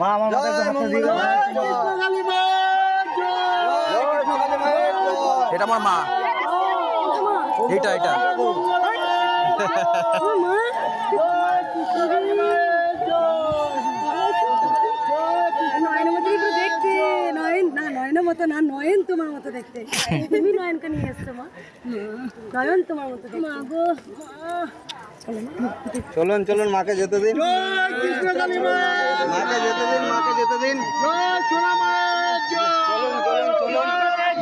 মা আমার। এটা আমার মা এটা এটা নয়নের মতো না নয়ন তোমার মতো দেখতে তুমি নয়নকে নিয়ে এসছো মা। নয়ন তোমার মতো দেখতে। মা গো। চলুন চলুন মাকে যেতে দিন। মাকে যেতে দিন মাকে যেতে দিন। চলুন চলুন চলুন।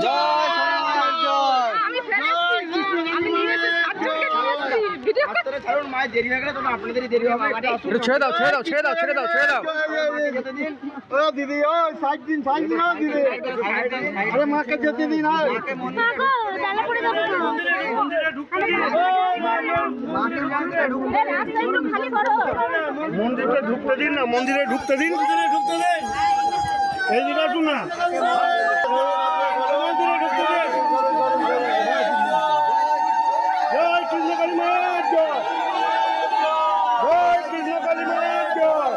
জয় সোনা মায়ের জয় একটু ছেড়ে দাও ছেড়ে দাও ছেড়ে দাও ছেড়ে দাও ছেড়ে দাও দিদি ও সাইড দিন সাইড দিন ও দিদি। আরে মাকে যেতে দিন আর মন্দিরে ঢুকতে দিন না মন্দিরে ঢুকতে দিন। ঢুকতে দিন। এই দিকে না মন্দিরে ঢুকতে দিন জয় কৃষ্ণ কালী মায়ের জয় জয় কৃষ্ণ কালী মায়ের জয়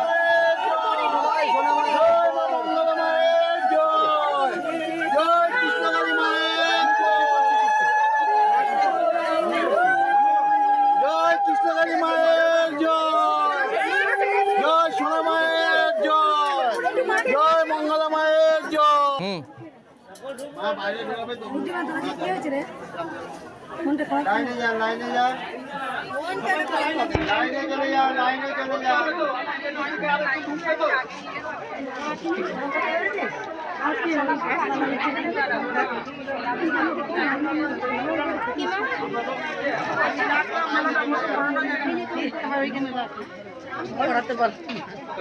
জয় কৃষ্ণকালী মায়ের জয় কৃষ্ণকালী মায়ের জয় জয় সোনা মায়ের জয় জয় মঙ্গলা মায়ের জয় হুম কি হয়েছে রে ফোনটা খারাপ লাইনে যান লাইনে যান লাইনে চলে যান লাইনে চলে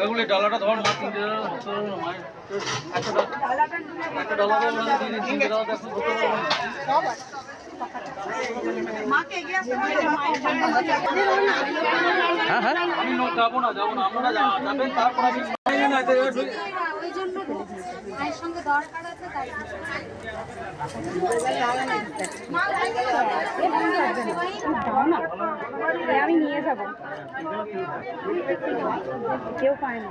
এগুলি ডালাটা ধর মা তিনটে একটা ডালা তিনটে ডালা হ্যাঁ হ্যাঁ। আমি যাব না যাব না। আপনারা যাবেন তারপর আমি ওই জন্য দরকার আছে তাই আমি নিয়ে যাব। কেউ পায় না।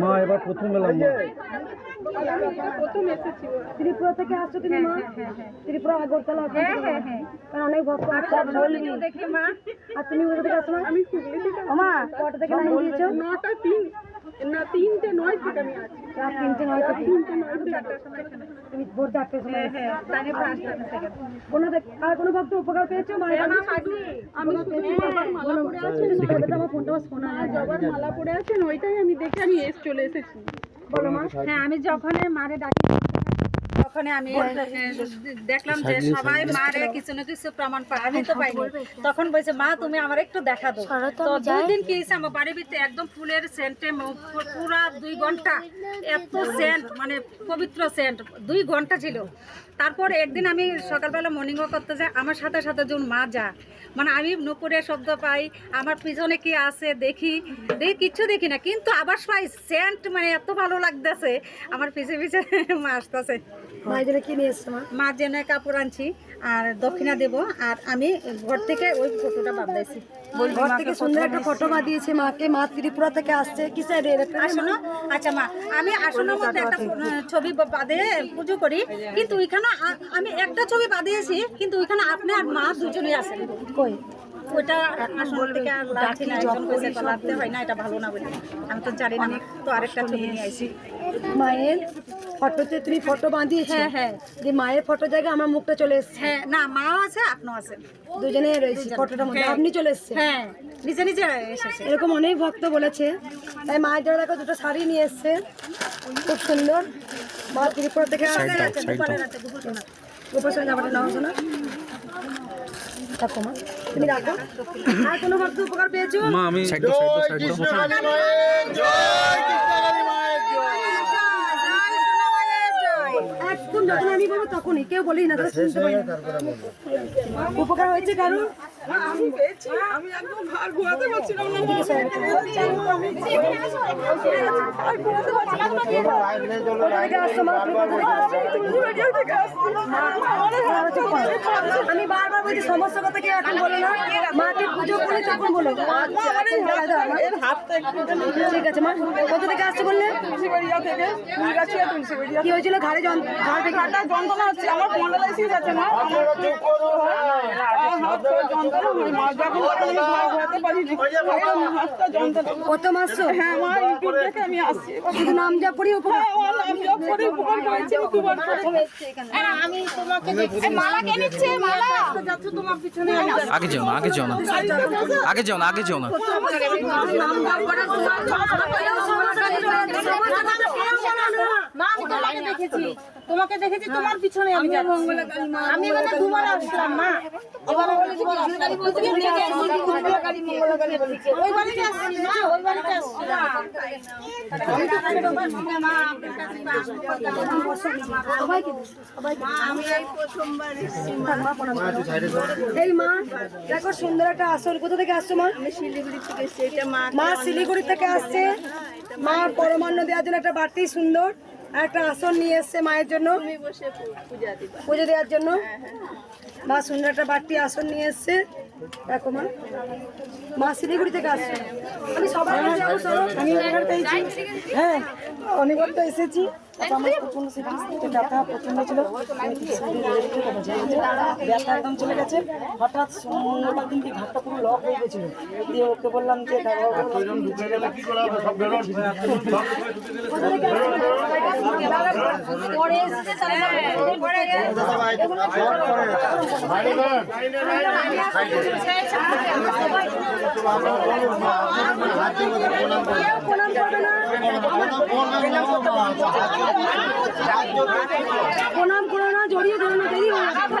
মা এবার প্রথম এসেছি ত্রিপুরা থেকে আসছো তুমি মা? ত্রিপুরা আগরতলা হ্যাঁ হ্যাঁ হ্যাঁ। অনেক ভক্ত আছে মা আর তুমি কোথা থেকে আসো মা? আমি হুগলি থেকে মা কটা থেকে লাইন দিয়েছ? নটা তিন না তিনটে নয় থেকে আমি আছি। রাত তিনটে নয় থেকে। তিনটে নয় চারটার তুমি ভোর চারটার সময় তাহলে কোনো দেখ- আর কোনো ভক্ত উপকার পেয়েছ? মা আমি মালা পরে আছেন আমার ফোনটা শোনা জবার মালা পরে আছেন ওইটাই আমি দেখে আমি এস চলে এসেছি। বলো মা। হ্যাঁ আমি যখন মারে ডাকি তখন আমি দেখলাম যে সবাই মারে কিছু না কিছু প্রমাণ পায় আমি তো পাইনি। তখন বলছে মা তুমি আমার একটু দেখা তো দুই দিন কি হয়েছে আমার বাড়ির ভিতরে একদম ফুলের সেন্টে পুরা দুই ঘণ্টা এত সেন্ট মানে পবিত্র সেন্ট দুই ঘণ্টা ছিল। তারপর একদিন আমি সকালবেলা মর্নিং ওয়াক করতে যাই আমার সাথে সাথে যখন মা যা মানে আমি নুপুরের শব্দ পাই আমার পিছনে কি আছে দেখি দেখি কিচ্ছু দেখি না কিন্তু আবার পাই সেন্ট মানে এত ভালো লাগতেছে আমার পিছে পিছে মা আসতেছে। মা জন্য কাপড় আনছি আর দক্ষিণা দেব আর আমি ঘর থেকে ওই ফটোটা বাঁধাইছি ঘর থেকে সুন্দর একটা ফটো বাঁধিয়েছে মাকে মা ত্রিপুরা থেকে আসছে। কি স্যার এরকম আসনো আচ্ছা মা আমি আসনের মধ্যে একটা ছবি বা- বাঁধে পুজো করি। কিন্তু ওইখানে আমি একটা ছবি বাঁধিয়েছি কিন্তু ওইখানে আপনি আর মা দুজনেই আছেন। কই? ওইটা আসন থেকে আর লাগছে না একজন কইছে লাগতে হয় না এটা ভালো না বলে। আমি তো জানি না তো আরেকটা ছবি নিয়ে আইছি। মায়ের ফটোতে তুমি ফটো বাঁধিয়েছো? হ্যাঁ, হ্যাঁ। যে মায়ের ফটো জায়গায় আমার মুখটা চলে এসছে। হ্যাঁ না মাও আছে আপনিও আছেন। দুজনে রয়েছে ফটোটার মধ্যে। হ্যাঁ। আপনি চলে এসছে হ্যাঁ নিজে নিজে এসেছে। এরকম অনেক ভক্ত বলেছে। তাই মায়ের জন্য দেখো দুটো শাড়ি নিয়ে এসছে। খুব সুন্দর। মা ত্রিপুরা থেকে গোপাল জামাটা নাও শোনা। রাখো মা তুমি রাখো। আর কোনো ভক্ত উপকার পেয়েছ? মা আমি জয় কৃষ্ণকালী মায়ের জয় একদম যখন আমি বলব তখনই কেউ বলি না। উপকার হয়েছে কারণ আমি পেয়েছি একদম ভার ঘোরাতে পারছিলাম না বারবার বলছি সমস্ত কথা কি এখন বলো না মাকে পুজো করে তখন বলো ঠিক আছে মা কোথা থেকে আসছো বললে কি হয়েছিল ঘাড়ে হাতটা যন্ত্রণা হচ্ছে আমার পনেরোলাইসিস আছে মা আমার যন্ত্রণা আমি এখন আগে যাও না আগে যাও না আগে যাও না আগে যাও না তোমাকে দেখেছি তোমাকে দেখেছি তোমার পিছনে আমি আমি মানে দুবার আসলাম, মা। এবার আমি বলতে গিয়ে নিয়ে গেছি মঙ্গলকারী মঙ্গলকারী বলছি ওই বাড়িতে আসছি মা ওই বাড়িতে আসছি। আমি তো তোমার সঙ্গে মা আপনার কাছে আসব সবাইকে দিস, সবাইকে আমি এই প্রথমবার এসেছি। মা, এই মা দেখো সুন্দর একটা আসল। কোথা থেকে আসছো মা? শিলিগুড়ি থেকে এসেছি। এটা মা মা শিলিগুড়ি থেকে আসছে। মা পরমান্ন দেওয়ার জন্য একটা বাড়তি সুন্দর। আর একটা আসন নিয়ে এসছে মায়ের জন্য। পূজা দেওয়ার জন্য। মা সুন্দর একটা বাড়তি আসন নিয়ে এসছে। দেখো মা। মা শিলিগুড়ি থেকে আসছে। আমি সবাই আমি পেয়েছি হ্যাঁ অনেকবার তো এসেছি। তারপর আমার প্রচণ্ড সিরিয়াস ব্যথা বলছি। ব্যথা একদম চলে গেছে। হঠাৎ মঙ্গলবার দিন দিয়ে ওকে বললাম যে প্রণাম করবে না প্রণাম করো না জড়িয়ে ধরো না দেরি হয়ে যাবে।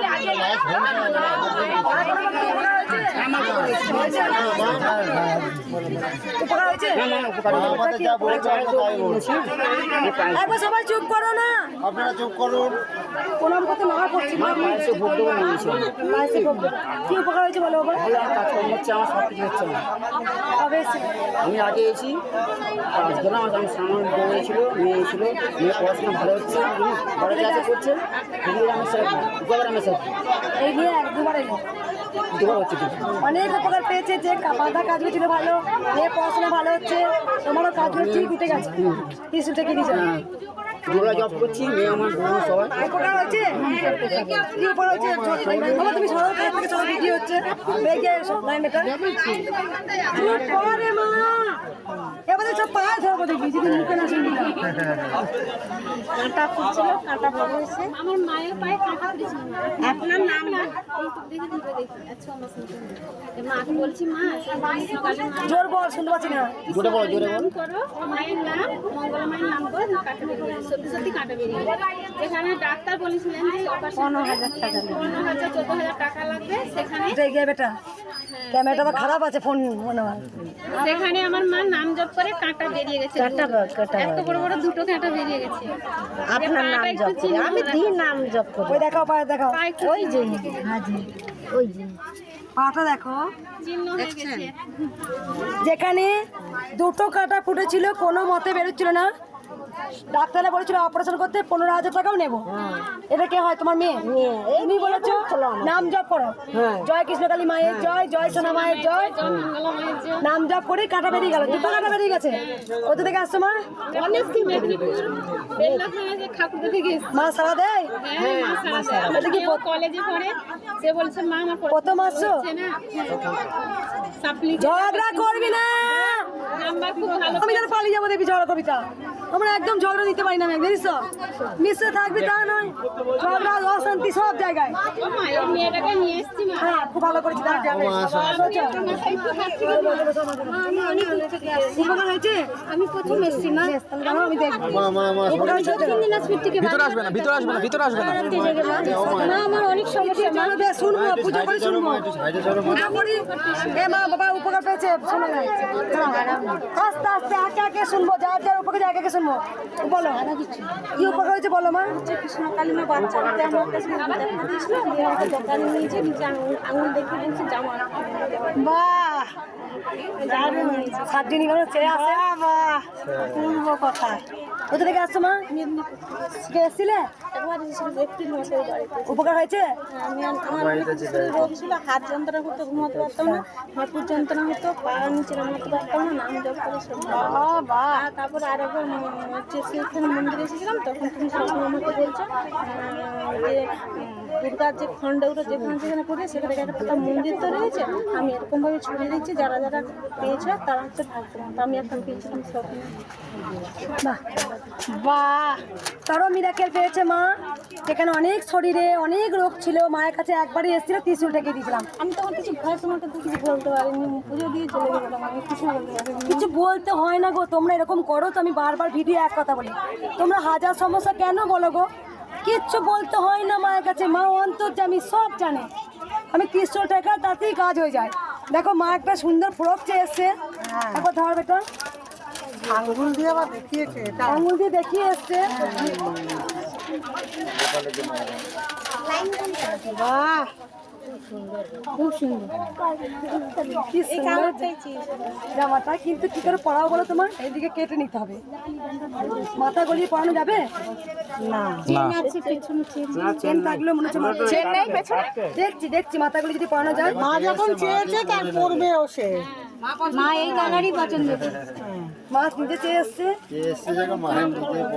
উপকার হয়েছে একবার সবাই চুপ করো না। আপনারা চুপ করুন। প্রণাম করতে না। করছি মায়ের ভোগ দেবো মায়ের ভোগ দেবো। কি উপকার হয়েছে বলো কাজকর্ম হচ্ছে আমার সব কিছু হচ্ছে না। আমি আগে এসেছি কাজ গেলাম আমি সামান বউ ছিল মেয়ে ছিল মেয়ে পড়াশোনা ভালো হচ্ছে বড় ক্লাসে করছে আমি স্যার দুবার আমি স্যার এই নিয়ে এক দুবার দুবার হচ্ছে অনেক উপকার পেয়েছে যে বাধা কাজ হয়েছিল ভালো। মেয়ে পড়াশোনা ভালো হচ্ছে তোমারও কাজগুলো ঠিক উঠে গেছে। কিছু থেকে দিয়েছে? আমরা জব করছি মেয়ে আমার বউ সবাই। হয়েছে কি উপর হচ্ছে? তুমি সরল থেকে সব বিক্রি হচ্ছে। মেয়েকে সব মা এবারে সব পায়ে ধরবো দেখবি যদি মুখে না শুনবি কাঁটা ফুটছিল কাঁটা বড় হয়েছে আমার মায়ের পায়ে কাঁটা ফুটেছিল আপনার নাম না দেখি দেখি দেখি। আচ্ছা আমার শুনতে মাকে বলছি মা মা জোর বল শুনতে পাচ্ছি না। জোরে বলো জোরে বলো। করো মায়ের নাম মঙ্গলা মায়ের নাম করো কাঁটা সত্যি সত্যি কাঁটা বেরিয়ে গেছে। যেখানে ডাক্তার বলেছিলেন যে পনেরো হাজার টাকা। পনেরো হাজার চোদ্দ হাজার টাকা লাগবে সেখানে বেটা। ক্যামেরাটা আমার খারাপ আছে ফোন মনে হয় সেখানে আমার মা নাম জপ করে কাঁটা বেরিয়ে গেছে। এত বড় বড় দুটো কাঁটা বেরিয়ে গেছে। আপনার নাম জপ করে। আমি দিই নাম জপ ওই দেখাও পায়ে দেখাও। ওই যে হ্যাঁ পাটা দেখো। চিহ্ন হয়ে গেছে। যেখানে দুটো কাটা ফুটেছিল কোনো মতে বেরোচ্ছিল না। ডাক্তাররা বলেছিল অপারেশন করতে পনেরো হাজার টাকাও নেব। এটা কে হয়? তোমার মেয়ে? তুমি বলেছ? নাম জপ করো। জয় কৃষ্ণকালী মায়ের জয় জয় সোনা মায়ের জয়। নাম জপ করে কাটা বেরিয়ে গেল। দুটো কাটা বেরিয়ে গেছে। কোথা থেকে আসছো মা। মা সারা দেয় হ্যাঁ, কি কলেজে পড়ে। সে বলছে মা প্রথম আসছো? ঝগড়া করবি না। নাম্বার খুব ভালো আমি যেন পালিয়ে যাব দেখবি ঝগড়া করবি তা আমরা একদম ঝগড়া দিতে পারি না আমি জানিস তো মিশে থাকবি তা নয়। ঝগড়া অশান্তি সব জায়গায়। হ্যাঁ খুব ভালো করেছি উপকার হয়েছে? আমি প্রথম এসেছি মা আমি দেখব উপকার হয়েছে তো? ভিতরে আসবে না ভিতরে আসবে না। ভিতরে আসবে না। না আমার অনেক সমস্যা। মা দে শুনব পুজো করে শুনব। পুজো করি। এ মা বাবা উপকার পেয়েছে শোনো আস্তে আস্তে একে শুনব। যার যার উপকার শুনব। বলো কি উপকার হয়েছে বলো মা? কৃষ্ণ কালিমা বাচ্চা আমার কাছে দোকানে নিয়েছে নিজে আঙুল দেখে বলছি আর বাহ! সাত দিন এখানে চেয়ে আসে পূর্ব কথা। কোথা থেকে আসছো মা? এসছিলে? উপকার হয়েছে? আমি আমার অনেক কিছু রোগ ছিল হাত যন্ত্রণা হতো ঘুমাতে পারতাম না হাঁটুর যন্ত্রণা হতো পা নিচে নামাতে পারতাম না নাম জপ করে আর তারপর আরেকবার হচ্ছে সেখানে মন্দিরে এসেছিলাম তখন তুমি সব আমাকে বলছো যে দুর্গার যে খণ্ডগুলো যেখানে যেখানে পড়ে সেখানে একটা মন্দির তো রয়েছে। আমি এরকমভাবে ছড়িয়ে দিচ্ছি যারা যারা পেয়েছে তারা হচ্ছে থাকবে আমি এখন পেয়েছিলাম সব। বাহ। বাহ। তারও মিরাকেল পেয়েছে মা। যেখানে অনেক শরীরে অনেক রোগ ছিল মায়ের কাছে একবারই এসেছিল ত্রিশুল ঠেকে দিয়েছিলাম। আমি তখন কিছু ভয় তোমাকে তো কিছু বলতে পারিনি পুজো দিয়ে চলে গেলাম আমি কিছু বলতে পারিনি। কিছু বলতে হয় না গো তোমরা এরকম করো তো আমি বারবার ভিডিও এক কথা বলি। তোমরা হাজার সমস্যা কেন বলো গো? কিচ্ছু বলতে হয় না মায়ের কাছে। মা অন্তর আমি সব জানে। আমি কৃষ্ণ টাকা তাতেই কাজ হয়ে যায়। দেখো মা একটা সুন্দর ফ্রক চেয়ে এসছে। দেখো ধর বেটা। আঙ্গুল দিয়ে আবার দেখিয়েছে আঙ্গুল দিয়ে দেখিয়ে এসছে। বাহ। খুব সুন্দর। কি সুন্দর জামাটা কিন্তু কি করে পড়াও বলো তোমার? এইদিকে কেটে নিতে হবে। মাথা গলিয়ে পড়ানো যাবে? চেন থাকলে মনে হচ্ছে দেখছি দেখছি মাথা গলি যদি পড়ানো যায়। মা যখন চেয়েছে তার করবেও সে। মা এই কালারই পছন্দ করে। মা নিজে চেয়ে এসছে।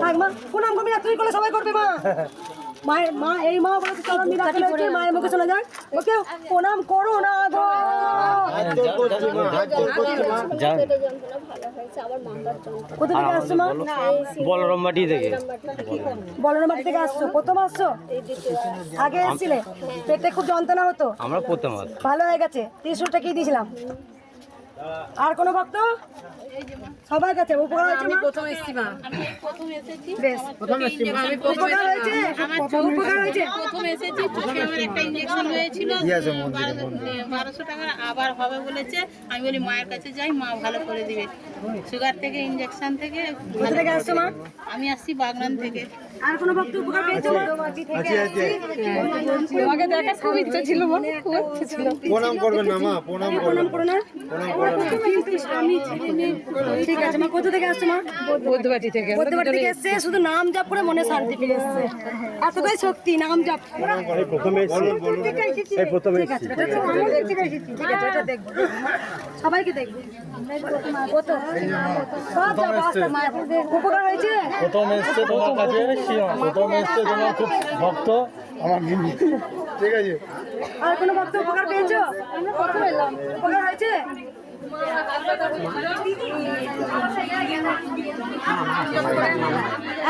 থাক মা প্রণাম করবি না তুই করলে সবাই করবে মা। মায়ের মা এই মা বলে চলো মিরাকেল হয়েছে মায়ের মুখে শোনা যাক ওকে প্রণাম করো না গো। কোথা থেকে আসছো মা? বলরাম মাটি থেকে। বলরাম থেকে আসছো? প্রথম আসছো? আগে এসেছিলে? পেটে খুব যন্ত্রণা হতো? আমরা প্রথম ভালো হয়ে গেছে। ত্রিশুলটা কি দিয়েছিলাম? আর কোনো ভক্ত? সবার কাছে উপকার হয়েছে মা? বেশ উপকার হয়েছে। উপকার হয়েছে? প্রথম এসেছি। প্রথমে আমার একটা ইঞ্জেকশন হয়েছিল। বারোশো টাকা আবার হবে বলেছে। আমি বলি মায়ের কাছে যাই মা ভালো করে দিবে। সুগার থেকে ইঞ্জেকশন থেকে কোথা থেকে আসছো মা? আমি আসছি বাগনান থেকে। আর কোনো ভক্ত উপকার পেয়েছ? মা? তোমাকে দেখার খুব ইচ্ছা ছিল মা খুব ইচ্ছা ছিল। প্রণাম করবেন না মা প্রণাম প্রণাম করো না। ঠিক আছে মা কোথা থেকে আসছো মা? বৌদ্ধবাটি থেকে। বৌদ্ধবাড়ি থেকে এসছে শুধু নাম জপ করে মনে শান্তি ফিরে এসছে। এতটাই শক্তি নাম জপ। প্রথমে এই প্রথমে ঠিক আছে বেটা, তো আমিও দেখতে ঠিক আছে এটা দেখব। সবাইকে দেখব। উপকার হয়েছে? প্রথম এসছে তোমার কাছে। প্রথম এসছে তোমার খুব ভক্ত আমার ঠিক আছে? আর কোনো ভক্ত উপকার পেয়েছ? উপকার হয়েছে?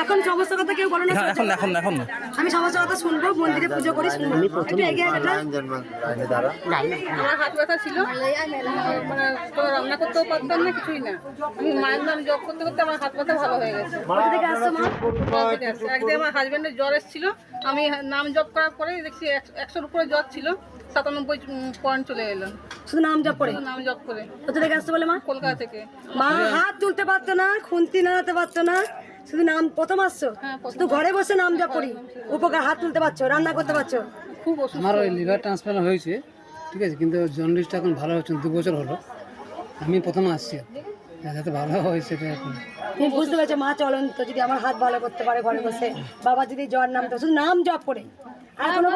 এখন সমস্ত কথা কেউ বলো না এখন এখন এখন না আমি সমস্ত কথা শুনব মন্দিরে পুজো করি শুনব। একটু এগিয়ে আমার হাত ব্যথা ছিল। মানে রান্না করতেও পারতাম না কিছুই না। আমি মায়ের নাম জব করতে করতে আমার হাত ব্যথা ভালো হয়ে গেছে। কোথা থেকে আসছো মা? একদিন আমার হাজবেন্ডের জ্বর এসেছিল। আমি নাম জব করার পরে দেখছি একশো- একশোর উপরে জ্বর ছিল। সাতানব্বই পয়েন্ট চলে এলো শুধু নাম জপ করে? নাম জব করে। কোথা থেকে আসছো বলে মা? কলকাতা থেকে। মা হাত তুলতে পারতো না খুন্তি নাড়াতে পারতো না। শুধু নাম প্রথম আসছো? শুধু ঘরে বসে নাম জপ করি? উপকার হাত তুলতে পারছ রান্না করতে পারছ? খুব অসুস্থ। আমার ওই লিভার ট্রান্সপ্লান্ট হয়েছে ঠিক আছে কিন্তু জন্ডিসটা এখন ভালো হচ্ছে দু বছর হলো। আমি প্রথম আসছি। যাতে ভালো হয় সেটা এখন। তুমি বুঝতে পেরেছ মা চলন্ত যদি আমার হাত ভালো করতে পারে ঘরে বসে বাবা যদি জ্বর নামতো শুধু নাম জপ করে। আর কোনো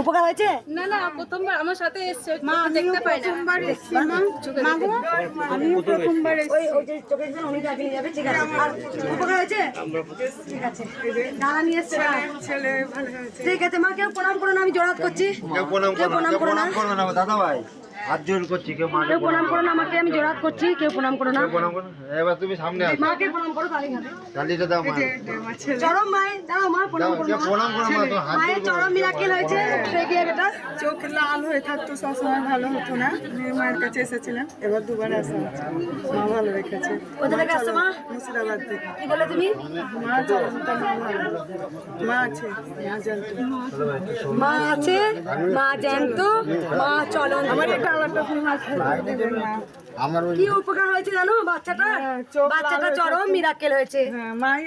উপকার হয়েছে? না না প্রথমবার আমার সাথে এসছে মা দেখতে পাই না। ওই ওই যে চোখের জন্য উনি যাবে যাবে ঠিক আছে। আর উপকার হয়েছে? ঠিক আছে। দাঁড়া নিয়ে এসছে ঠিক আছে মা কেউ প্রণাম করো না আমি জোড়াত করছি। কেউ প্রণাম করো না প্রণাম করো না। দাদা ভাই হাত জোর করছি কেউ মাকে প্রণাম করো না আমাকে আমি জোড়াত করছি কেউ প্রণাম করো না। প্রণাম করো এবার তুমি সামনে আসো। মাকে প্রণাম করো তাহলে হবে। চালিটা দাও মা। চরম মা প্রণাম করো মা। প্রণাম করো মা তো হাত মায়ের চরম মিরাকেল হয়েছে উঠে গিয়ে বেটা। চোখ লাল হয়ে থাকতো সবসময় ভালো হতো না। মেয়ে মায়ের কাছে এসেছিলাম এবার দুবার আসা। মা ভালো রেখেছে। কোথা থেকে আসছো মা? মুর্শিদাবাদ থেকে। কি বলে তুমি? মা চলন্ত মা ভালো। মা আছে মা চলন্ত মা আছে মা জ্যান্ত মা চলন আমার এটা মা মা আমার কি উপকার হয়েছে জানো? বাচ্চাটা হ্যাঁ, বাচ্চাটা হয়ে চরম মিরাকেল হয়েছে। হ্যাঁ মাই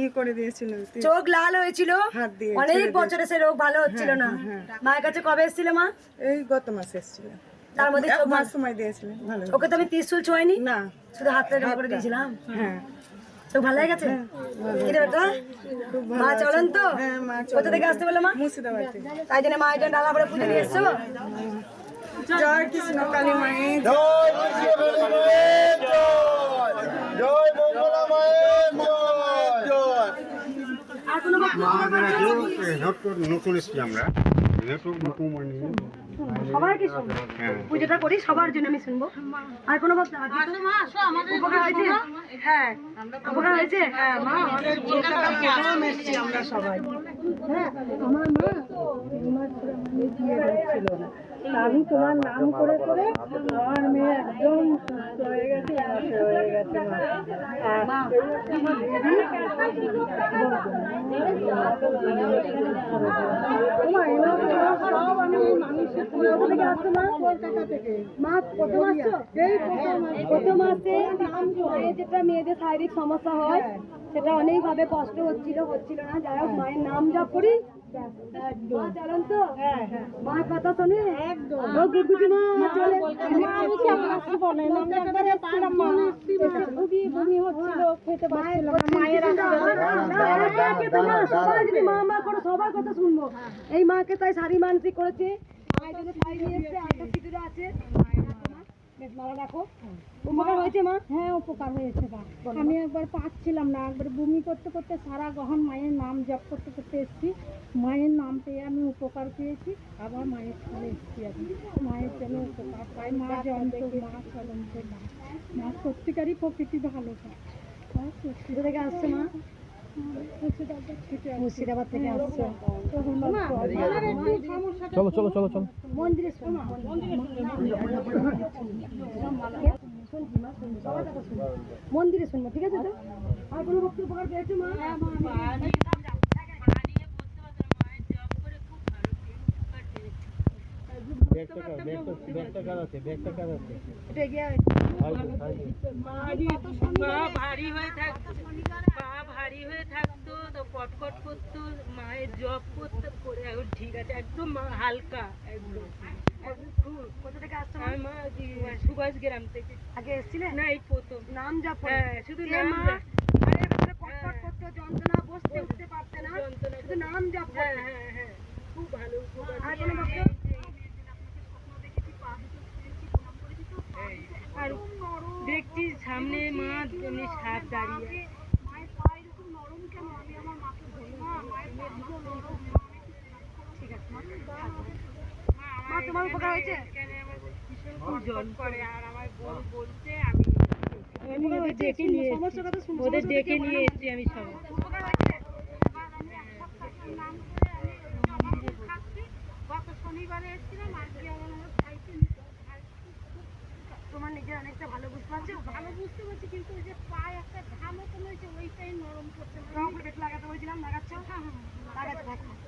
ই করে দিয়েছিল চোখ লাল হয়েছিল। অনেক বছরে সে রোগ ভালো হচ্ছিল না। মায়ের কাছে কবে এসেছিল মা? এই গত মাসে এসেছিল। তার মধ্যে চোখ মাস সময় দিয়েছিলেন ওকে তো আমি ত্রিশুল ছোঁয়াইনি? না। শুধু হাতটা করে দিয়েছিলাম? হ্যাঁ। চোখ ভালো হয়ে গেছে? কি বেটা? মা চলেন তো। হ্যাঁ কোথা থেকে আসতে বলে মা? মুর্শিদাবাদ তাই জন্য মায়ের জন্য ডালা করে পুজো দিয়ে এসছো? জয় কৃষ্ণ কালী মায়ের জয় কৃষ্ণ কালী মায়ের জয়। জয় মঙ্গলা মায়ের জয়। নতুন এসছি আমরা। শুনব? পুজোটা করি সবার জন্য আমি শুনব। আর কোনো ভক্ত উপকার হয়েছে? হ্যাঁ। উপকার হয়েছে? হ্যাঁ মা আমরা সবাই। আমি তোমার নাম করে করে আমার মেয়ে একদম সুস্থ হয়ে গেছে আমাকে হয়ে গেছে মা। মা প্রথম আসছো প্রথম আসে মায়ের যেটা মেয়েদের শারীরিক সমস্যা হয় সেটা অনেকভাবে কষ্ট হচ্ছিল হচ্ছিল না যাই হোক মায়ের নাম জপ করি সবার কথা শুনব এই মাকে তাই শাড়ি মানসিক করেছে আছে বেশ রাখো উপকার হয়েছে মা? হ্যাঁ উপকার হয়েছে বা আমি একবার পাচ্ছিলাম না একবার বমি করতে করতে সারা গহন মায়ের নাম জপ করতে করতে এসেছি। মায়ের নাম পেয়ে আমি উপকার পেয়েছি আবার মায়ের স্কুলে এসেছি আমি। মায়ের জন্য উপকার পাই মা মা সত্যিকারই প্রকৃতি ভালো মা। সত্যি থেকে আসছে মা? মুর্শিদাবাদ থেকে আসছে। চলো চলো চলো চলো মন্দিরে মন্দিরে শুনব ঠিক আছে তো আর কোনো বক্তব্য মা ব্যাগটা কার ব্যাগটা ব্যাগটা কার আছে ব্যাগটা কার আছে এটা এগিয়ে পা ভারী হয়ে থাকতো পা ভারী হয়ে থাকতো তো কটকট করতো মায়ের জব করতে করে এখন ঠিক আছে একদম মা- হালকা একদম কোথা থেকে আসছো মা? আমি মা দি- সুভাষ গ্রাম থেকে আগে এসেছিলে না এই প্রথম নাম জপ করে হ্যাঁ শুধু যে নাম মা জপ। ঘরের ভেতরে কটকট করতো যন্ত্রণা বসতে উঠতে পারতে না যন্ত্রণা শুধু নাম জপ হ্যাঁ করে হ্যাঁ হ্যাঁ খুব ভালো উপকার আর কোনো ভক্ত আর দেখছি সামনে মা এমনি সাপ দাঁড়িয়ে। মা তোমার উপকার হয়েছে? ওদের ডেকে নিয়ে এসেছি। আমি সবাই উপকার হয়েছে গত শনিবারে এসেছিলাম আজকে আমার মনে হয় সাইকেল তোমার নিজের অনেকটা ভালো বুঝতে পারছ ভালো বুঝতে পারছি কিন্তু ওই যে পায়ে একটা ঘা মতন হয়েছে ওইটাই নরম করছে না। রং করে লাগাতে বলছিলাম লাগাচ্ছ লাগাতে থাকো